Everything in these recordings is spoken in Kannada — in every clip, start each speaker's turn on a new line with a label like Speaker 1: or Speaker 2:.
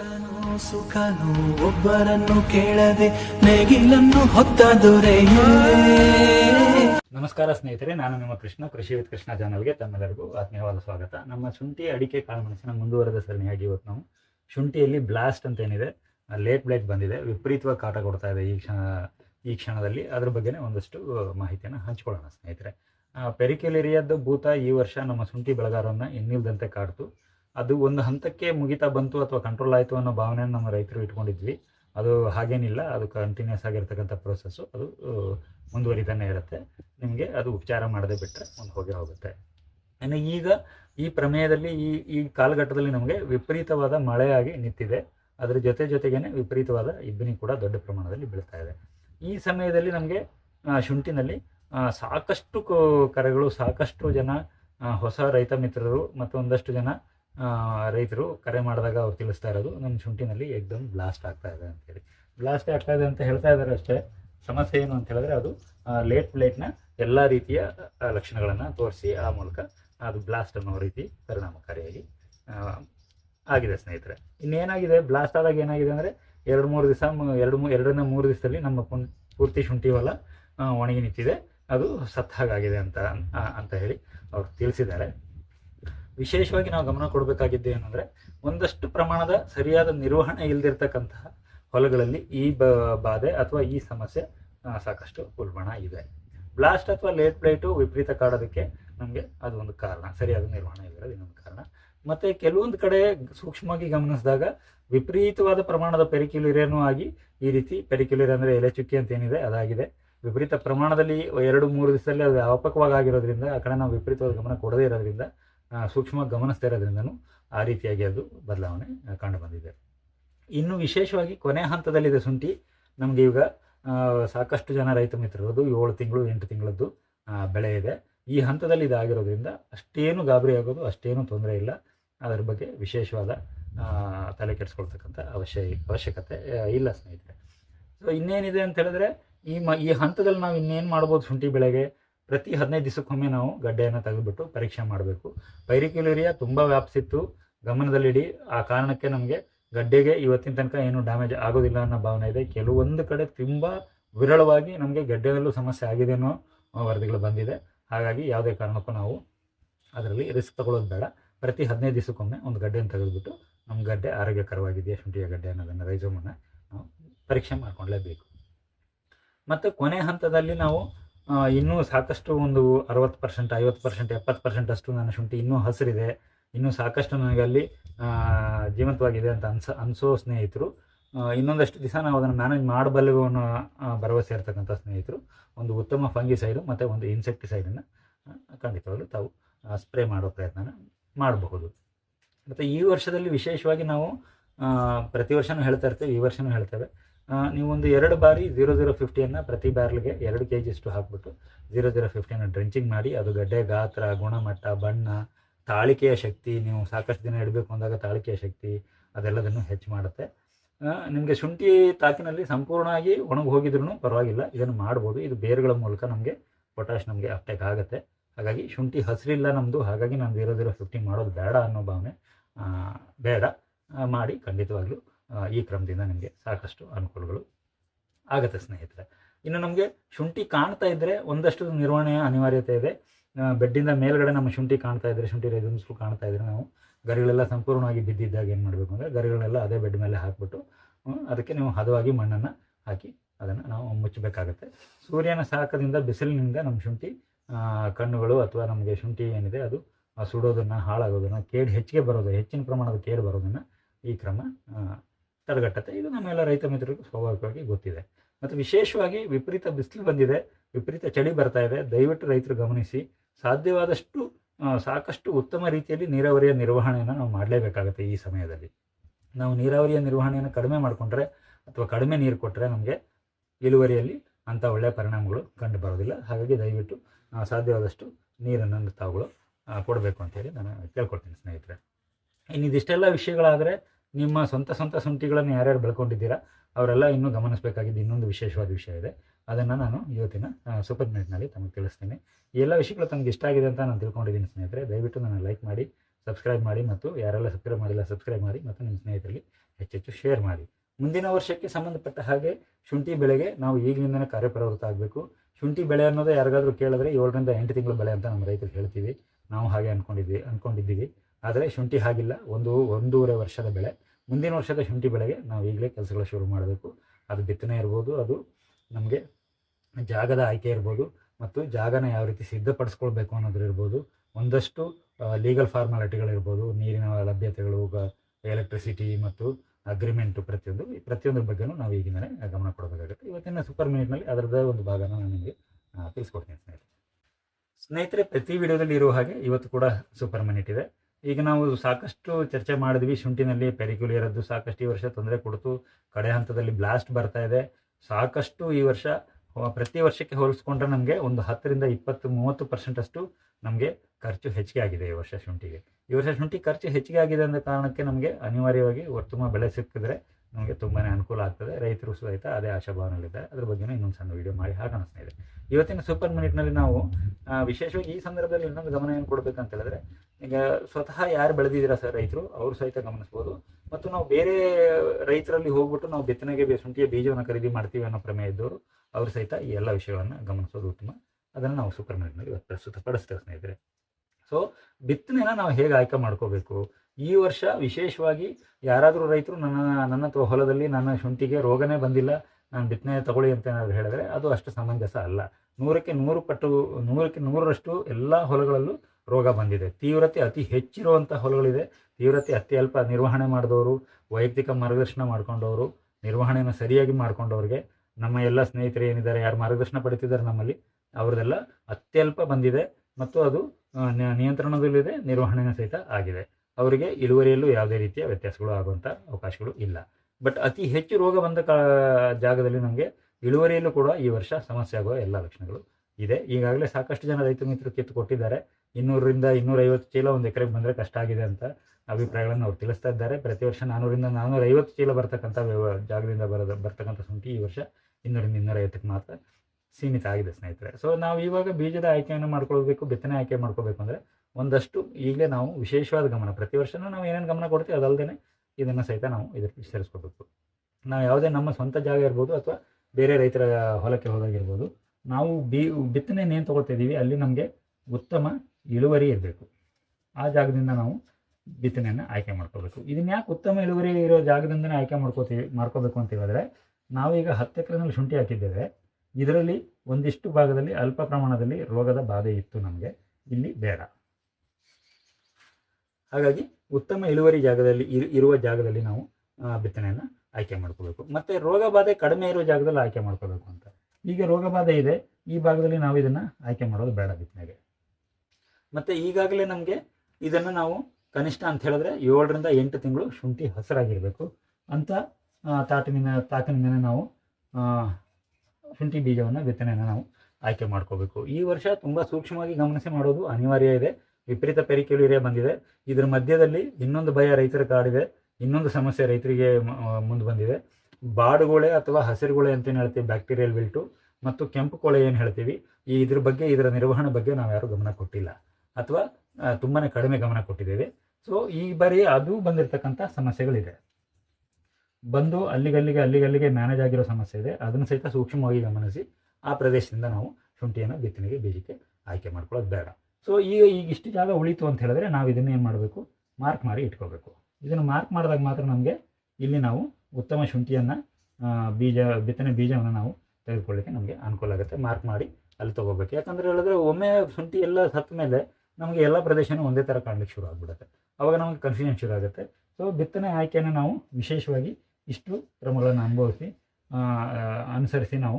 Speaker 1: ಕಷ್ಟನೋ ಸುಖನೋ ಒಬ್ಬರನ್ನು ಕೇಳದೆ ನೇಗಿಲನ್ನು ಹೊತ್ತ ದೊರೆಯೇ.
Speaker 2: ನಮಸ್ಕಾರ ಸ್ನೇಹಿತರೆ, ನಾನು ನಿಮ್ಮ ಕೃಷ್ಣ, ಕೃಷಿ ವಿತ್ ಕೃಷ್ಣ ಚಾನಲ್ಗೆ ತಮ್ಮೆಲ್ಲರಿಗೂ ಆತ್ಮೀಯವಾದ ಸ್ವಾಗತ. ನಮ್ಮ ಶುಂಠಿ ಅಡಿಕೆ ಕಾಳುಮೆಣಸಿನ ಮುಂದುವರೆದ ಸರಣಿಯಾಗಿ ಇವತ್ತು ನಾವು ಶುಂಠಿಯಲ್ಲಿ ಬ್ಲಾಸ್ಟ್ ಅಂತ ಏನಿದೆ ಲೇಟ್ ಬ್ಲೇಟ್ ಬಂದಿದೆ ವಿಪರೀತವಾಗಿ ಕಾಟ ಕೊಡ್ತಾ ಇದೆ ಈ ಕ್ಷಣ, ಈ ಕ್ಷಣದಲ್ಲಿ. ಅದ್ರ ಬಗ್ಗೆನೇ ಒಂದಷ್ಟು ಮಾಹಿತಿಯನ್ನು ಹಂಚ್ಕೊಳ್ಳೋಣ ಸ್ನೇಹಿತರೆ. ಪೆರಿಕೆಲೇರಿಯಾದ ಭೂತ ಈ ವರ್ಷ ನಮ್ಮ ಶುಂಠಿ ಬೆಳೆಗಾರರನ್ನ ಇನ್ನಿಲ್ದಂತೆ ಕಾಡ್ತು. ಅದು ಒಂದು ಹಂತಕ್ಕೆ ಮುಗಿತಾ ಬಂತು ಅಥವಾ ಕಂಟ್ರೋಲ್ ಆಯಿತು ಅನ್ನೋ ಭಾವನೆಯನ್ನು ನಮ್ಮ ರೈತರು ಇಟ್ಕೊಂಡಿದ್ವಿ. ಅದು ಹಾಗೇನಿಲ್ಲ, ಅದು ಕಂಟಿನ್ಯೂಸ್ ಆಗಿರ್ತಕ್ಕಂಥ ಪ್ರೊಸೆಸ್ಸು ಅದು ಮುಂದುವರಿತಾನೆ ಇರುತ್ತೆ. ನಿಮಗೆ ಅದು ಉಪಚಾರ ಮಾಡದೆ ಬಿಟ್ಟರೆ ಒಂದು ಹೋಗಿ ಹೋಗುತ್ತೆ. ಇನ್ನು ಈಗ ಈ ಪ್ರಮೇಯದಲ್ಲಿ ಈ ಈ ಕಾಲಘಟ್ಟದಲ್ಲಿ ನಮಗೆ ವಿಪರೀತವಾದ ಮಳೆಯಾಗಿ ನಿಂತಿದೆ. ಅದರ ಜೊತೆ ಜೊತೆಗೇ ವಿಪರೀತವಾದ ಇಬ್ಬನಿ ಕೂಡ ದೊಡ್ಡ ಪ್ರಮಾಣದಲ್ಲಿ ಬೀಳ್ತಾ ಇದೆ. ಈ ಸಮಯದಲ್ಲಿ ನಮಗೆ ಶುಂಠಿನಲ್ಲಿ ಸಾಕಷ್ಟು ಕರೆಗಳು, ಸಾಕಷ್ಟು ಜನ ಹೊಸ ರೈತ ಮಿತ್ರರು ಮತ್ತು ಒಂದಷ್ಟು ಜನ ರೈತರು ಕರೆ ಮಾಡಿದಾಗ ಅವ್ರು ತಿಳಿಸ್ತಾ ಇರೋದು ನಮ್ಮ ಶುಂಠಿನಲ್ಲಿ ಎಕ್ದಮ್ ಬ್ಲಾಸ್ಟ್ ಆಗ್ತಾ ಇದೆ ಅಂತೇಳಿ ಬ್ಲಾಸ್ಟ್ ಆಗ್ತಾ ಇದೆ ಅಂತ ಹೇಳ್ತಾ ಇದ್ದಾರೆ ಅಷ್ಟೇ. ಸಮಸ್ಯೆ ಏನು ಅಂತ ಹೇಳಿದ್ರೆ ಅದು ಲೇಟ್ ಪ್ಲೇಟ್ನ ಎಲ್ಲ ರೀತಿಯ ಲಕ್ಷಣಗಳನ್ನು ತೋರಿಸಿ ಆ ಮೂಲಕ ಅದು ಬ್ಲಾಸ್ಟ್ ಅನ್ನೋ ರೀತಿ ಪರಿಣಾಮಕಾರಿಯಾಗಿ ಆಗಿದೆ ಸ್ನೇಹಿತರೆ. ಇನ್ನೇನಾಗಿದೆ? ಬ್ಲಾಸ್ಟ್ ಆದಾಗ ಏನಾಗಿದೆ ಅಂದರೆ, ಎರಡು ಮೂರು ದಿವಸ, ಎರಡು ಎರಡರಿಂದ ಮೂರು ದಿವಸದಲ್ಲಿ ನಮ್ಮ ಪೂರ್ತಿ ಶುಂಠಿ ಹೊಲ ಒಣಗಿ ನಿಂತಿದೆ. ಅದು ಸತ್ತ ಹಾಗಾಗಿದೆ ಅಂತ ಅಂತ ಹೇಳಿ ಅವ್ರು ತಿಳಿಸಿದ್ದಾರೆ. ವಿಶೇಷವಾಗಿ ನಾವು ಗಮನ ಕೊಡಬೇಕಾಗಿದ್ದು ಏನಂದರೆ ಒಂದಷ್ಟು ಪ್ರಮಾಣದ ಸರಿಯಾದ ನಿರ್ವಹಣೆ ಇಲ್ಲದಿರ್ತಕ್ಕಂತಹ ಹೊಲಗಳಲ್ಲಿ ಈ ಬಾಧೆ ಅಥವಾ ಈ ಸಮಸ್ಯೆ ಸಾಕಷ್ಟು ಉಲ್ಬಣ ಇದೆ. ಬ್ಲಾಸ್ಟ್ ಅಥವಾ ಲೇಟ್ ಪ್ಲೇಟು ವಿಪರೀತ ಕಾಡೋದಕ್ಕೆ ನಮಗೆ ಅದು ಒಂದು ಕಾರಣ, ಸರಿಯಾದ ನಿರ್ವಹಣೆ ಇಲ್ಲದ ಇನ್ನೊಂದು ಕಾರಣ. ಮತ್ತು ಕೆಲವೊಂದು ಕಡೆ ಸೂಕ್ಷ್ಮವಾಗಿ ಗಮನಿಸಿದಾಗ ವಿಪರೀತವಾದ ಪ್ರಮಾಣದ ಪೆರಿಕ್ಯುಲಿರೇನೂ ಆಗಿ ಈ ರೀತಿ ಪೆರಿಕ್ಯುಲಿರ್ ಅಂದರೆ ಎಲೆ ಚುಕ್ಕಿ ಅಂತ ಏನಿದೆ, ಅದಾಗಿದೆ. ವಿಪರೀತ ಪ್ರಮಾಣದಲ್ಲಿ ಎರಡು ಮೂರು ದಿವಸದಲ್ಲಿ ಅದು ವ್ಯಾಪಕವಾಗಿ ಆಗಿರೋದ್ರಿಂದ, ಆ ಕಡೆ ನಾವು ವಿಪರೀತವಾದ ಗಮನ ಕೊಡದೇ ಇರೋದ್ರಿಂದ ಆ, ಸೂಕ್ಷ್ಮವಾಗಿ ಗಮನಿಸ್ತಾ ಇರೋದ್ರಿಂದನೂ ಆ ರೀತಿಯಾಗಿ ಅದು ಬದಲಾವಣೆ ಕಂಡುಬಂದಿದೆ ಕಂಡು ಬಂದಿದೆ. ಇನ್ನು ವಿಶೇಷವಾಗಿ ಕೊನೆ ಹಂತದಲ್ಲಿದೆ ಶುಂಠಿ ನಮಗೆ ಈಗ ಸಾಕಷ್ಟು ಜನ ರೈತ ಮಿತ್ರರದು ಏಳು ತಿಂಗಳು ಎಂಟು ತಿಂಗಳದ್ದು ಬೆಳೆ ಇದೆ. ಈ ಹಂತದಲ್ಲಿ ಇದಾಗಿರೋದ್ರಿಂದ ಅಷ್ಟೇನು ಗಾಬರಿ ಆಗೋದು ಅಷ್ಟೇನು ತೊಂದರೆ ಇಲ್ಲ. ಅದರ ಬಗ್ಗೆ ವಿಶೇಷವಾದ ತಲೆ ಕೆಡಿಸ್ಕೊಳ್ತಕ್ಕಂಥ ಅವಶ್ಯ ಅವಶ್ಯಕತೆ ಇಲ್ಲ ಸ್ನೇಹಿತರೆ. ಸೊ ಇನ್ನೇನಿದೆ ಅಂತ ಹೇಳಿದ್ರೆ ಈ ಮ ಈ ಹಂತದಲ್ಲಿ ನಾವು ಇನ್ನೇನು ಮಾಡ್ಬೋದು ಶುಂಠಿ ಬೆಳೆಗೆ? ಪ್ರತಿ ಹದಿನೈದು ದಿವಸಕ್ಕೊಮ್ಮೆ ನಾವು ಗಡ್ಡೆಯನ್ನು ತೆಗೆದುಬಿಟ್ಟು ಪರೀಕ್ಷೆ ಮಾಡಬೇಕು. ಪೈರಿಕ್ಯುಲೇರಿಯಾ ತುಂಬ ವ್ಯಾಪ್ಸಿತ್ತು ಗಮನದಲ್ಲಿಡಿ. ಆ ಕಾರಣಕ್ಕೆ ನಮಗೆ ಗಡ್ಡೆಗೆ ಇವತ್ತಿನ ತನಕ ಏನು ಡ್ಯಾಮೇಜ್ ಆಗೋದಿಲ್ಲ ಅನ್ನೋ ಭಾವನೆ ಇದೆ. ಕೆಲವೊಂದು ಕಡೆ ತುಂಬ ವಿರಳವಾಗಿ ನಮಗೆ ಗಡ್ಡೆಯಲ್ಲೂ ಸಮಸ್ಯೆ ಆಗಿದೆ ಅನ್ನೋ ವರದಿಗಳು ಬಂದಿದೆ. ಹಾಗಾಗಿ ಯಾವುದೇ ಕಾರಣಕ್ಕೂ ನಾವು ಅದರಲ್ಲಿ ರಿಸ್ಕ್ ತಗೊಳ್ಳೋದು ಬೇಡ. ಪ್ರತಿ ಹದಿನೈದು ದಿವಸಕ್ಕೊಮ್ಮೆ ಒಂದು ಗಡ್ಡೆಯನ್ನು ತೆಗೆದುಬಿಟ್ಟು ನಮ್ಮ ಗಡ್ಡೆ ಆರೋಗ್ಯಕರವಾಗಿದೆಯಾ, ಶುಂಠಿಯ ಗಡ್ಡೆ ಅನ್ನೋದನ್ನು ರೈಸೋಮನ್ನು ನಾವು ಪರೀಕ್ಷೆ ಮಾಡಿಕೊಳ್ಳಲೇಬೇಕು ಮತ್ತು ಕೊನೆ ಹಂತದಲ್ಲಿ ನಾವು ಇನ್ನೂ ಸಾಕಷ್ಟು ಒಂದು ಅರವತ್ತು ಪರ್ಸೆಂಟ್, ಐವತ್ತು ಪರ್ಸೆಂಟ್, ಎಪ್ಪತ್ತು ಪರ್ಸೆಂಟ್ ಅಷ್ಟು ನನ್ನ ಶುಂಠಿ ಇನ್ನೂ ಹಸಿರಿದೆ. ಇನ್ನೂ ಸಾಕಷ್ಟು ನನಗೆ ಅಲ್ಲಿ ಜೀವಂತವಾಗಿದೆ ಅಂತ ಅನ್ಸ, ಅನಿಸೋ ಸ್ನೇಹಿತರು. ಇನ್ನೊಂದಷ್ಟು ದಿವಸ ನಾವು ಅದನ್ನು ಮ್ಯಾನೇಜ್ ಮಾಡಬಲ್ಲೆವು ಅನ್ನೋ ಭರವಸೆ ಇರ್ತಕ್ಕಂಥ ಸ್ನೇಹಿತರು. ಒಂದು ಉತ್ತಮ ಫಂಗಿಸೈಡು ಮತ್ತು ಒಂದು ಇನ್ಸೆಕ್ಟಿಸೈಡನ್ನು ಖಂಡಿತವಾಗ್ಲೂ ತಾವು ಸ್ಪ್ರೇ ಮಾಡೋ ಪ್ರಯತ್ನ ಮಾಡಬಹುದು. ಮತ್ತು ಈ ವರ್ಷದಲ್ಲಿ ವಿಶೇಷವಾಗಿ ನಾವು ಪ್ರತಿ ವರ್ಷವೂ ಹೇಳ್ತಾ ಇರ್ತೇವೆ, ಈ ವರ್ಷವೂ ಹೇಳ್ತೇವೆ. ನೀವೊಂದು ಎರಡು ಬಾರಿ ಜೀರೋ ಜೀರೋ ಫಿಫ್ಟಿಯನ್ನು ಪ್ರತಿ ಬ್ಯಾರ್ಲ್ಗೆ ಎರಡು ಕೆ ಜಿಷ್ಟು ಹಾಕ್ಬಿಟ್ಟು ಝೀರೋ ಜೀರೋ ಫಿಫ್ಟಿಯನ್ನು ಡ್ರೆಂಚಿಂಗ್ ಮಾಡಿ, ಅದು ಗಡ್ಡೆ, ಗಾತ್ರ, ಗುಣಮಟ್ಟ, ಬಣ್ಣ, ತಾಳಿಕೆಯ ಶಕ್ತಿ, ನೀವು ಸಾಕಷ್ಟು ದಿನ ಇಡಬೇಕು ಅಂದಾಗ ತಾಳಿಕೆಯ ಶಕ್ತಿ, ಅದೆಲ್ಲದನ್ನು ಹೆಚ್ಚು ಮಾಡುತ್ತೆ. ನಿಮಗೆ ಶುಂಠಿ ತಾಕಿನಲ್ಲಿ ಸಂಪೂರ್ಣವಾಗಿ ಒಣಗಿ ಹೋಗಿದ್ರೂ ಪರವಾಗಿಲ್ಲ, ಇದನ್ನು ಮಾಡ್ಬೋದು. ಇದು ಬೇರುಗಳ ಮೂಲಕ ನಮಗೆ ಪೊಟ್ಯಾಶ್ ನಮಗೆ ಅಪ್ಟೇಕ್ ಆಗುತ್ತೆ. ಹಾಗಾಗಿ ಶುಂಠಿ ಹಸಿರಿಲ್ಲ ನಮ್ಮದು ಹಾಗಾಗಿ ನಾನು ಝೀರೋ ಝೀರೋ ಫಿಫ್ಟಿ ಮಾಡೋದು ಬೇಡ ಅನ್ನೋ ಭಾವನೆ ಬೇಡ ಮಾಡಿ ಖಂಡಿತವಾಗ್ಲೂ ಈ ಕ್ರಮದಿಂದ ನಿಮಗೆ ಸಾಕಷ್ಟು ಅನುಕೂಲಗಳು ಆಗುತ್ತೆ ಸ್ನೇಹಿತರೆ. ಇನ್ನು ನಮಗೆ ಶುಂಠಿ ಕಾಣ್ತಾ ಇದ್ದರೆ ಒಂದಷ್ಟು ನಿರ್ವಹಣೆಯ ಅನಿವಾರ್ಯತೆ ಇದೆ. ಬೆಡ್ಡಿಂದ ಮೇಲ್ಗಡೆ ನಮ್ಮ ಶುಂಠಿ ಕಾಣ್ತಾ ಇದ್ದರೆ ಶುಂಠಿ ರೆಸಿಮ್ಸ್ಗಳು ಕಾಣ್ತಾ ಇದ್ದರೆ ನಾವು ಗರಿಗಳೆಲ್ಲ ಸಂಪೂರ್ಣವಾಗಿ ಬಿದ್ದಿದ್ದಾಗ ಏನು ಮಾಡಬೇಕು ಅಂದರೆ ಗರಿಗಳನ್ನೆಲ್ಲ ಅದೇ ಬೆಡ್ ಮೇಲೆ ಹಾಕ್ಬಿಟ್ಟು ಅದಕ್ಕೆ ನೀವು ಹದವಾಗಿ ಮಣ್ಣನ್ನು ಹಾಕಿ ಅದನ್ನು ನಾವು ಮುಚ್ಚಬೇಕಾಗತ್ತೆ. ಸೂರ್ಯನ ಸಾಕದಿಂದ ಬಿಸಿಲಿನಿಂದ ನಮ್ಮ ಶುಂಠಿ ಕಣ್ಣುಗಳು ಅಥವಾ ನಮಗೆ ಶುಂಠಿ ಏನಿದೆ ಅದು ಸುಡೋದನ್ನು, ಹಾಳಾಗೋದನ್ನು, ಕೇಡು ಹೆಚ್ಚಿಗೆ ಬರೋದು, ಹೆಚ್ಚಿನ ಪ್ರಮಾಣದ ಕೇಡು ಬರೋದನ್ನು ಈ ಕ್ರಮ ತಡೆಗಟ್ಟುತ್ತೆ. ಇದು ನಮ್ಮೆಲ್ಲ ರೈತ ಮಿತ್ರರಿಗೂ ಸ್ವಾಭಾವಿಕವಾಗಿ ಗೊತ್ತಿದೆ. ಮತ್ತು ವಿಶೇಷವಾಗಿ ವಿಪರೀತ ಬಿಸಿಲು ಬಂದಿದೆ, ವಿಪರೀತ ಚಳಿ ಬರ್ತಾ ಇದೆ. ದಯವಿಟ್ಟು ರೈತರು ಗಮನಿಸಿ, ಸಾಧ್ಯವಾದಷ್ಟು ಸಾಕಷ್ಟು ಉತ್ತಮ ರೀತಿಯಲ್ಲಿ ನೀರಾವರಿಯ ನಿರ್ವಹಣೆಯನ್ನು ನಾವು ಮಾಡಲೇಬೇಕಾಗುತ್ತೆ ಈ ಸಮಯದಲ್ಲಿ. ನಾವು ನೀರಾವರಿಯ ನಿರ್ವಹಣೆಯನ್ನು ಕಡಿಮೆ ಮಾಡಿಕೊಂಡ್ರೆ ಅಥವಾ ಕಡಿಮೆ ನೀರು ಕೊಟ್ಟರೆ ನಮಗೆ ಇಳುವರಿಯಲ್ಲಿ ಅಂಥ ಒಳ್ಳೆಯ ಪರಿಣಾಮಗಳು ಕಂಡು ಬರೋದಿಲ್ಲ. ಹಾಗಾಗಿ ದಯವಿಟ್ಟು ಸಾಧ್ಯವಾದಷ್ಟು ನೀರನ್ನು ತಾವುಗಳು ಕೊಡಬೇಕು ಅಂತೇಳಿ ನಾನು ಕೇಳ್ಕೊಡ್ತೀನಿ ಸ್ನೇಹಿತರೆ. ಇನ್ನು ಇದಿಷ್ಟೆಲ್ಲ ವಿಷಯಗಳಾದರೆ ನಿಮ್ಮ ಸ್ವಂತ ಸ್ವಂತ ಶುಂಠಿಗಳನ್ನು ಯಾರ್ಯಾರು ಬೆಳ್ಕೊಂಡಿದ್ದೀರಾ, ಅವರೆಲ್ಲ ಇನ್ನೂ ಗಮನಿಸಬೇಕಾಗಿದ್ದು ಇನ್ನೊಂದು ವಿಶೇಷವಾದ ವಿಷಯ ಇದೆ. ಅದನ್ನು ನಾನು ಇವತ್ತಿನ ಸೂಪರ್ ಮಿನಿಟ್ನಲ್ಲಿ ತಮಗೆ ತಿಳಿಸ್ತೀನಿ. ಎಲ್ಲ ವಿಷಯಗಳು ತಮಗೆ ಇಷ್ಟ ಆಗಿದೆ ಅಂತ ನಾನು ತಿಳ್ಕೊಂಡಿದ್ದೀನಿ ಸ್ನೇಹಿತರೆ, ದಯವಿಟ್ಟು ನನ್ನ ಲೈಕ್ ಮಾಡಿ ಸಬ್ಸ್ಕ್ರೈಬ್ ಮಾಡಿ ಮತ್ತು ಯಾರೆಲ್ಲ ಸಬ್ಸ್ಕ್ರೈಬ್ ಮಾಡಿಲ್ಲ ಸಬ್ಸ್ಕ್ರೈಬ್ ಮಾಡಿ ಮತ್ತು ನಿಮ್ಮ ಸ್ನೇಹಿತರಿಗೆ ಹೆಚ್ಚೆಚ್ಚು ಶೇರ್ ಮಾಡಿ. ಮುಂದಿನ ವರ್ಷಕ್ಕೆ ಸಂಬಂಧಪಟ್ಟ ಹಾಗೆ ಶುಂಠಿ ಬೆಳೆಗೆ ನಾವು ಈಗಿನಿಂದನೇ ಕಾರ್ಯಪ್ರವೃತ್ತ ಆಗಬೇಕು. ಶುಂಠಿ ಬೆಳೆ ಅನ್ನೋದು ಯಾರಿಗಾದರೂ ಕೇಳಿದ್ರೆ ಏಳರಿಂದ ಎಂಟು ತಿಂಗಳು ಬೆಳೆ ಅಂತ ನಮ್ಮ ರೈತರು ಹೇಳ್ತೀವಿ. ನಾವು ಹಾಗೆ ಅಂದ್ಕೊಂಡಿದ್ವಿ ಅಂದ್ಕೊಂಡಿದ್ದೀವಿ ಆದರೆ ಶುಂಠಿ ಹಾಗಿಲ್ಲ. ಒಂದು ಒಂದೂವರೆ ವರ್ಷದ ಬೆಳೆ. ಮುಂದಿನ ವರ್ಷದ ಶುಂಠಿ ಬೆಳೆಗೆ ನಾವು ಈಗಲೇ ಕೆಲಸಗಳು ಶುರು ಮಾಡಬೇಕು. ಅದು ಬಿತ್ತನೆ ಇರ್ಬೋದು, ಅದು ನಮಗೆ ಜಾಗದ ಆಯ್ಕೆ ಇರ್ಬೋದು ಮತ್ತು ಜಾಗನ ಯಾವ ರೀತಿ ಸಿದ್ಧಪಡಿಸ್ಕೊಳ್ಬೇಕು ಅನ್ನೋದ್ರ ಇರ್ಬೋದು. ಒಂದಷ್ಟು ಲೀಗಲ್ ಫಾರ್ಮಾಲಿಟಿಗಳಿರ್ಬೋದು ನೀರಿನ ಲಭ್ಯತೆಗಳು ಎಲೆಕ್ಟ್ರಿಸಿಟಿ ಮತ್ತು ಅಗ್ರಿಮೆಂಟು ಪ್ರತಿಯೊಂದು. ಪ್ರತಿಯೊಂದ್ರ ಬಗ್ಗೆನೂ ನಾವು ಈಗಿಂದಲೇ ಗಮನ ಕೊಡಬೇಕಾಗುತ್ತೆ. ಇವತ್ತಿನ ಸೂಪರ್ ಮಿನಿಟ್ನಲ್ಲಿ ಅದರದ್ದೇ ಒಂದು ಭಾಗನ ನಾನು ನಿಮಗೆ ತಿಳಿಸ್ಕೊಡ್ತೀನಿ ಸ್ನೇಹಿತರೆ ಸ್ನೇಹಿತರೆ, ಪ್ರತಿ ವಿಡಿಯೋದಲ್ಲಿ ಇರುವ ಹಾಗೆ ಇವತ್ತು ಕೂಡ ಸೂಪರ್ ಮಿನಿಟ್ ಇದೆ. ಈಗ ನಾವು ಸಾಕಷ್ಟು ಚರ್ಚೆ ಮಾಡಿದ್ವಿ ಶುಂಠಿನಲ್ಲಿ ಪೆರಿಕ್ಯುಲಿಯರದ್ದು ಸಾಕಷ್ಟು ಈ ವರ್ಷ ತೊಂದರೆ ಕೊಡ್ತು. ಕಡೆ ಹಂತದಲ್ಲಿ ಬ್ಲಾಸ್ಟ್ ಬರ್ತಾ ಇದೆ. ಸಾಕಷ್ಟು ಈ ವರ್ಷ ಪ್ರತಿ ವರ್ಷಕ್ಕೆ ಹೋಲಿಸ್ಕೊಂಡ್ರೆ ನಮಗೆ ಒಂದು ಹತ್ತರಿಂದ ಇಪ್ಪತ್ತು, ಮೂವತ್ತು ಪರ್ಸೆಂಟಷ್ಟು ನಮಗೆ ಖರ್ಚು ಹೆಚ್ಚಿಗೆ ಆಗಿದೆ ಈ ವರ್ಷ ಶುಂಠಿಗೆ. ಈ ವರ್ಷ ಶುಂಠಿ ಖರ್ಚು ಹೆಚ್ಚಿಗೆ ಆಗಿದೆ ಅನ್ನೋ ಕಾರಣಕ್ಕೆ ನಮಗೆ ಅನಿವಾರ್ಯವಾಗಿ ಉತ್ತಮ ಬೆಳೆ ಸಿಕ್ಕಿದ್ರೆ ನಮಗೆ ತುಂಬಾ ಅನುಕೂಲ ಆಗ್ತದೆ. ರೈತರು ಸಹಿತ ಅದೇ ಆಶಾಭಾವನಲ್ಲಿದ್ದಾರೆ. ಅದ್ರ ಬಗ್ಗೆನೂ ಇನ್ನೊಂದು ಸಣ್ಣ ವಿಡಿಯೋ ಮಾಡಿ ಹಾಗೆ ಅನಿಸ್ತಾ ಇದೆ. ಇವತ್ತಿನ ಸೂಪರ್ ಮಿನಿಟ್ನಲ್ಲಿ ನಾವು ವಿಶೇಷವಾಗಿ ಈ ಸಂದರ್ಭದಲ್ಲಿ ಇನ್ನೊಂದು ಗಮನ ಏನು ಕೊಡಬೇಕಂತ ಹೇಳಿದ್ರೆ ಈಗ ಸ್ವತಃ ಯಾರು ಬೆಳೆದಿದ್ದೀರಾ ಸರ್ ರೈತರು? ಅವರು ಸಹಿತ ಗಮನಿಸ್ಬೋದು. ಮತ್ತು ನಾವು ಬೇರೆ ರೈತರಲ್ಲಿ ಹೋಗ್ಬಿಟ್ಟು ನಾವು ಬಿತ್ತನೆಗೆ ಶುಂಠಿಯ ಬೀಜವನ್ನು ಖರೀದಿ ಮಾಡ್ತೀವಿ ಅನ್ನೋ ಪ್ರಮೇಯ ಇದ್ದವರು, ಅವರು ಸಹಿತ ಈ ಎಲ್ಲ ವಿಷಯಗಳನ್ನು ಗಮನಿಸೋದು ಉತ್ತಮ. ಅದನ್ನು ನಾವು ಸೂಪರ್ ಮಾರ್ಕೆಟ್ನಲ್ಲಿ ಪ್ರಸ್ತುತಪಡಿಸ್ತೇವೆ ಸ್ನೇಹಿತರೆ. ಸೊ ಬಿತ್ತನೆನ ನಾವು ಹೇಗೆ ಆಯ್ಕೆ ಮಾಡ್ಕೋಬೇಕು? ಈ ವರ್ಷ ವಿಶೇಷವಾಗಿ ಯಾರಾದರೂ ರೈತರು ನನ್ನ ನನ್ನ ಹೊಲದಲ್ಲಿ ನನ್ನ ಶುಂಠಿಗೆ ರೋಗನೇ ಬಂದಿಲ್ಲ, ನಾನು ಬಿತ್ತನೆ ತಗೊಳ್ಳಿ ಅಂತ ಏನಾದ್ರು ಹೇಳಿದ್ರೆ ಅದು ಅಷ್ಟು ಸಮಂಜಸ ಅಲ್ಲ. ನೂರಕ್ಕೆ ನೂರು ಪಟ್ಟು, ನೂರಕ್ಕೆ ನೂರರಷ್ಟು ಎಲ್ಲ ಹೊಲಗಳಲ್ಲೂ ರೋಗ ಬಂದಿದೆ. ತೀವ್ರತೆ ಅತಿ ಹೆಚ್ಚಿರುವಂಥ ಹೊಲಗಳಿದೆ. ತೀವ್ರತೆ ಅತ್ಯಲ್ಪ ನಿರ್ವಹಣೆ ಮಾಡಿದವರು, ವೈಯಕ್ತಿಕ ಮಾರ್ಗದರ್ಶನ ಮಾಡ್ಕೊಂಡವರು, ನಿರ್ವಹಣೆಯನ್ನು ಸರಿಯಾಗಿ ಮಾಡ್ಕೊಂಡವ್ರಿಗೆ, ನಮ್ಮ ಎಲ್ಲ ಸ್ನೇಹಿತರು ಏನಿದ್ದಾರೆ, ಯಾರು ಮಾರ್ಗದರ್ಶನ ಪಡಿತಿದ್ದಾರೆ ನಮ್ಮಲ್ಲಿ, ಅವ್ರದ್ದೆಲ್ಲ ಅತ್ಯಲ್ಪ ಬಂದಿದೆ ಮತ್ತು ಅದು ನಿಯಂತ್ರಣದಲ್ಲಿದೆ ನಿರ್ವಹಣೆಯೂ ಸಹಿತ ಆಗಿದೆ. ಅವರಿಗೆ ಇಳುವರಿಯಲ್ಲೂ ಯಾವುದೇ ರೀತಿಯ ವ್ಯತ್ಯಾಸಗಳು ಆಗುವಂಥ ಅವಕಾಶಗಳು ಇಲ್ಲ. ಬಟ್ ಅತಿ ಹೆಚ್ಚು ರೋಗ ಬಂದ ಕಾ, ಜಾಗದಲ್ಲಿ ನಮಗೆ ಇಳುವರಿಯಲ್ಲೂ ಕೂಡ ಈ ವರ್ಷ ಸಮಸ್ಯೆ ಆಗುವ ಎಲ್ಲ ಲಕ್ಷಣಗಳು ಇದೆ. ಈಗಾಗಲೇ ಸಾಕಷ್ಟು ಜನ ರೈತ ಮಿತ್ರರು ಕಿತ್ತು ಕೊಟ್ಟಿದ್ದಾರೆ. ಇನ್ನೂರರಿಂದ ಇನ್ನೂರೈವತ್ತು ಚೀಲ ಒಂದು ಎಕರೆಗೆ ಬಂದರೆ ಕಷ್ಟ ಆಗಿದೆ ಅಂತ ಅಭಿಪ್ರಾಯಗಳನ್ನು ಅವ್ರು ತಿಳಿಸ್ತಾ ಇದ್ದಾರೆ. ಪ್ರತಿ ವರ್ಷ ನಾನ್ನೂರಿಂದ ನಾನ್ನೂರೈವತ್ತು ಚೀಲ ಬರ್ತಕ್ಕಂಥ ವ್ಯವ, ಜಾಗದಿಂದ ಬರೋದು, ಬರ್ತಕ್ಕಂಥ ಶುಂಠಿ ಈ ವರ್ಷ ಇನ್ನೂರಿಂದ ಇನ್ನೂರೈವತ್ತಕ್ಕೆ ಮಾತ್ರ ಸೀಮಿತ ಆಗಿದೆ ಸ್ನೇಹಿತರೆ. ಸೊ ನಾವು ಇವಾಗ ಬೀಜದ ಆಯ್ಕೆಯನ್ನು ಮಾಡ್ಕೊಳ್ಬೇಕು, ಬಿತ್ತನೆ ಆಯ್ಕೆ ಮಾಡ್ಕೋಬೇಕು ಅಂದರೆ ಒಂದಷ್ಟು ಈಗಲೇ ನಾವು ವಿಶೇಷವಾದ ಗಮನ, ಪ್ರತಿ ವರ್ಷನೂ ನಾವು ಏನೇನು ಗಮನ ಕೊಡ್ತೀವಿ ಅದಲ್ಲದೆ ಇದನ್ನು ಸಹಿತ ನಾವು ಇದಕ್ಕೆ ಸೇರಿಸ್ಕೋಬೇಕು ನಾವು ಯಾವುದೇ ನಮ್ಮ ಸ್ವಂತ ಜಾಗ ಇರ್ಬೋದು ಅಥವಾ ಬೇರೆ ರೈತರ ಹೊಲಕ್ಕೆ ಹೋದಾಗಿರ್ಬೋದು ನಾವು ಬಿ ಬಿತ್ತನೆ ಏನು ತೊಗೊಳ್ತಾ ಇದ್ದೀವಿ ಅಲ್ಲಿ ನಮಗೆ ಉತ್ತಮ ಇಳುವರಿ ಇರಬೇಕು. ಆ ಜಾಗದಿಂದ ನಾವು ಬಿತ್ತನೆಯನ್ನು ಆಯ್ಕೆ ಮಾಡ್ಕೋಬೇಕು ಇದನ್ನ ಯಾಕೆ ಉತ್ತಮ ಇಳುವರಿ ಇರೋ ಜಾಗದಿಂದನೇ ಆಯ್ಕೆ ಮಾಡ್ಕೋತೀವಿ ಮಾಡ್ಕೋಬೇಕು ಅಂತ ಹೇಳಿದ್ರೆ, ನಾವೀಗ ಹತ್ತು ಎಕರೆನಲ್ಲಿ ಶುಂಠಿ ಹಾಕಿದ್ದೇವೆ. ಇದರಲ್ಲಿ ಒಂದಿಷ್ಟು ಭಾಗದಲ್ಲಿ ಅಲ್ಪ ಪ್ರಮಾಣದಲ್ಲಿ ರೋಗದ ಬಾಧೆ ಇತ್ತು ನಮಗೆ. ಇಲ್ಲಿ ಬೇಡ. ಹಾಗಾಗಿ ಉತ್ತಮ ಇಳುವರಿ ಜಾಗದಲ್ಲಿ ಇರು- ಇರುವ ಜಾಗದಲ್ಲಿ ನಾವು ಬಿತ್ತನೆಯನ್ನು ಆಯ್ಕೆ ಮಾಡ್ಕೋಬೇಕು ಮತ್ತೆ ರೋಗ ಬಾಧೆ ಕಡಿಮೆ ಇರೋ ಜಾಗದಲ್ಲಿ ಆಯ್ಕೆ ಮಾಡ್ಕೋಬೇಕು ಅಂತ. ಈಗ ರೋಗ ಬಾಧೆ ಇದೆ, ಈ ಭಾಗದಲ್ಲಿ ನಾವು ಇದನ್ನು ಆಯ್ಕೆ ಮಾಡೋದು ಬೇಡ ಬಿತ್ತನೆಗೆ. ಮತ್ತೆ ಈಗಾಗಲೇ ನಮಗೆ ಇದನ್ನು ನಾವು ಕನಿಷ್ಠ ಅಂತ ಹೇಳಿದ್ರೆ ಏಳರಿಂದ ಎಂಟು ತಿಂಗಳು ಶುಂಠಿ ಹಸಿರಾಗಿರಬೇಕು ಅಂತ ತಾಟಿನಿಂದ ತಾಕಿನಿಂದ ನಾವು ಶುಂಠಿ ಬೀಜವನ್ನು ಬಿತ್ತನೆಯನ್ನು ನಾವು ಆಯ್ಕೆ ಮಾಡ್ಕೋಬೇಕು. ಈ ವರ್ಷ ತುಂಬ ಸೂಕ್ಷ್ಮವಾಗಿ ಗಮನಿಸಿ ಮಾಡೋದು ಅನಿವಾರ್ಯ ಇದೆ. ವಿಪರೀತ ಪೆರಿಕ್ಯುಲೇರಿಯಾ ಬಂದಿದೆ. ಇದರ ಮಧ್ಯದಲ್ಲಿ ಇನ್ನೊಂದು ಭಯ ರೈತರ ಕಾಡಿದೆ. ಇನ್ನೊಂದು ಸಮಸ್ಯೆ ರೈತರಿಗೆ ಮುಂದೆ ಬಂದಿದೆ. ಬಾಡುಗೋಳೆ ಅಥವಾ ಹಸಿರುಗೋಳೆ ಅಂತ ಏನು ಹೇಳ್ತೀವಿ? ಬ್ಯಾಕ್ಟೀರಿಯಲ್ ವಿಲ್ಟು ಮತ್ತು ಕೆಂಪು ಕೋಳೆ ಏನು ಹೇಳ್ತೀವಿ? ಈ ಇದ್ರ ಬಗ್ಗೆ, ಇದರ ನಿರ್ವಹಣೆ ಬಗ್ಗೆ ನಾವು ಯಾರು ಗಮನ ಕೊಟ್ಟಿಲ್ಲ. ಅಥವಾ ತುಂಬಾ ಕಡಿಮೆ ಗಮನ ಕೊಟ್ಟಿದ್ದೇವೆ. ಸೊ ಈ ಬಾರಿ ಅದು ಬಂದಿರತಕ್ಕಂಥ ಸಮಸ್ಯೆಗಳಿದೆ. ಬಂದು ಅಲ್ಲಿಗಲ್ಲಿಗೆ ಅಲ್ಲಿಗಲ್ಲಿಗೆ ಮ್ಯಾನೇಜ್ ಆಗಿರೋ ಸಮಸ್ಯೆ ಇದೆ. ಅದನ್ನು ಸಹಿತ ಸೂಕ್ಷ್ಮವಾಗಿ ಗಮನಿಸಿ ಆ ಪ್ರದೇಶದಿಂದ ನಾವು ಶುಂಠಿಯನ್ನು ಬಿತ್ತನೆಗೆ ಬೀಜಕ್ಕೆ ಆಯ್ಕೆ ಮಾಡ್ಕೊಳ್ಳೋದು ಬೇಡ. ಸೊ ಈಗ ಈಗ ಇಷ್ಟು ಜಾಗ ಉಳಿತು ಅಂತ ಹೇಳಿದ್ರೆ ನಾವು ಇದನ್ನು ಏನು ಮಾಡಬೇಕು? ಮಾರ್ಕ್ ಮಾಡಿ ಇಟ್ಕೋಬೇಕು. ಇದನ್ನು ಮಾರ್ಕ್ ಮಾಡಿದಾಗ ಮಾತ್ರ ನಮಗೆ ಇಲ್ಲಿ ನಾವು ಉತ್ತಮ ಶುಂಠಿಯನ್ನು ಬೀಜ, ಬಿತ್ತನೆ ಬೀಜವನ್ನು ನಾವು ತೆಗೆದುಕೊಳ್ಳಿಕ್ಕೆ ನಮಗೆ ಅನುಕೂಲ ಆಗುತ್ತೆ. ಮಾರ್ಕ್ ಮಾಡಿ ಅಲ್ಲಿ ತೊಗೋಬೇಕು. ಯಾಕಂದರೆ ಹೇಳಿದ್ರೆ ಒಮ್ಮೆ ಶುಂಠಿ ಎಲ್ಲ ಸತ್ತ ಮೇಲೆ ನಮಗೆ ಎಲ್ಲ ಪ್ರದೇಶನೂ ಒಂದೇ ಥರ ಕಾಣಲಿಕ್ಕೆ ಶುರು ಆಗಿಬಿಡುತ್ತೆ. ಅವಾಗ ನಮಗೆ ಕನ್ಫ್ಯೂಷನ್ ಶುರು ಆಗುತ್ತೆ. ಸೊ ಬಿತ್ತನೆ ಆಯ್ಕೆಯನ್ನು ನಾವು ವಿಶೇಷವಾಗಿ ಇಷ್ಟು ಕ್ರಮಗಳನ್ನು ಅನುಭವಿಸಿ ಅನುಸರಿಸಿ ನಾವು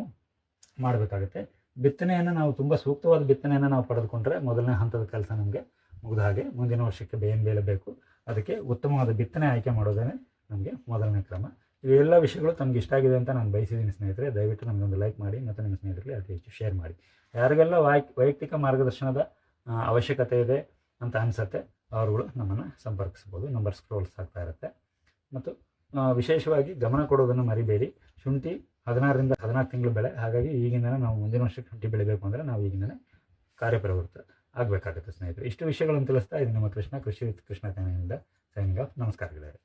Speaker 2: ಮಾಡಬೇಕಾಗುತ್ತೆ. ಬಿತ್ತನೆಯನ್ನು ನಾವು ತುಂಬ ಸೂಕ್ತವಾದ ಬಿತ್ತನೆಯನ್ನು ನಾವು ಪಡೆದುಕೊಂಡ್ರೆ ಮೊದಲನೇ ಹಂತದ ಕೆಲಸ ನಮಗೆ ಮುಗಿದ ಹಾಗೆ ಮುಂದಿನ ವರ್ಷಕ್ಕೆ ಬೇಯನ್ ಬೇಲೆ ಬೇಕು. ಅದಕ್ಕೆ ಉತ್ತಮವಾದ ಬಿತ್ತನೆ ಆಯ್ಕೆ ಮಾಡೋದೇ ನಮಗೆ ಮೊದಲನೇ ಕ್ರಮ. ಇವೆಲ್ಲ ವಿಷಯಗಳು ತಮ್ಗೆ ಇಷ್ಟ ಆಗಿದೆ ಅಂತ ನಾನು ಬಯಸಿದ್ದೀನಿ ಸ್ನೇಹಿತರೆ. ದಯವಿಟ್ಟು ನಮಗೊಂದು ಲೈಕ್ ಮಾಡಿ ಮತ್ತು ನಿಮ್ಮ ಸ್ನೇಹಿತರಿಗೆ ಅತಿ ಹೆಚ್ಚು ಶೇರ್ ಮಾಡಿ. ಯಾರಿಗೆಲ್ಲ ವಾಯ್, ವೈಯಕ್ತಿಕ ಮಾರ್ಗದರ್ಶನದ ಅವಶ್ಯಕತೆ ಇದೆ ಅಂತ ಅನಿಸುತ್ತೆ. ಅವರುಗಳು ನಮ್ಮನ್ನು ಸಂಪರ್ಕಿಸ್ಬೋದು ನಂಬರ್ ಸ್ಕ್ರೋಲ್ಸ್ ಆಗ್ತಾ ಇರುತ್ತೆ. ಮತ್ತು ವಿಶೇಷವಾಗಿ ಗಮನ ಕೊಡೋದನ್ನು ಮರಿಬೇಡಿ. ಶುಂಠಿ ಹದಿನಾರರಿಂದ ಹದಿನಾಲ್ಕು ತಿಂಗಳು ಬೆಳೆ. ಹಾಗಾಗಿ ಈಗಿಂದನೇ ನಾವು ಮುಂದಿನ ವರ್ಷಕ್ಕೆ ಶುಂಠಿ ಬೆಳಿಬೇಕು ಅಂದರೆ ನಾವು ಈಗಿಂದನೇ ಕಾರ್ಯಪ್ರವೃತ್ತ ಆಗಬೇಕಾಗುತ್ತೆ ಸ್ನೇಹಿತರೆ. ಇಷ್ಟು ವಿಷಯಗಳನ್ನು ತಿಳಿಸ್ತಾ ಇದು ನಮ್ಮ ಕೃಷ್ಣ ಕೃಷಿ ಕೃಷ್ಣ ಚಾನಲಿಂದ ಸೈನಿಂಗ್ ಆಫ್ ನಮಸ್ಕಾರಗಳಿವೆ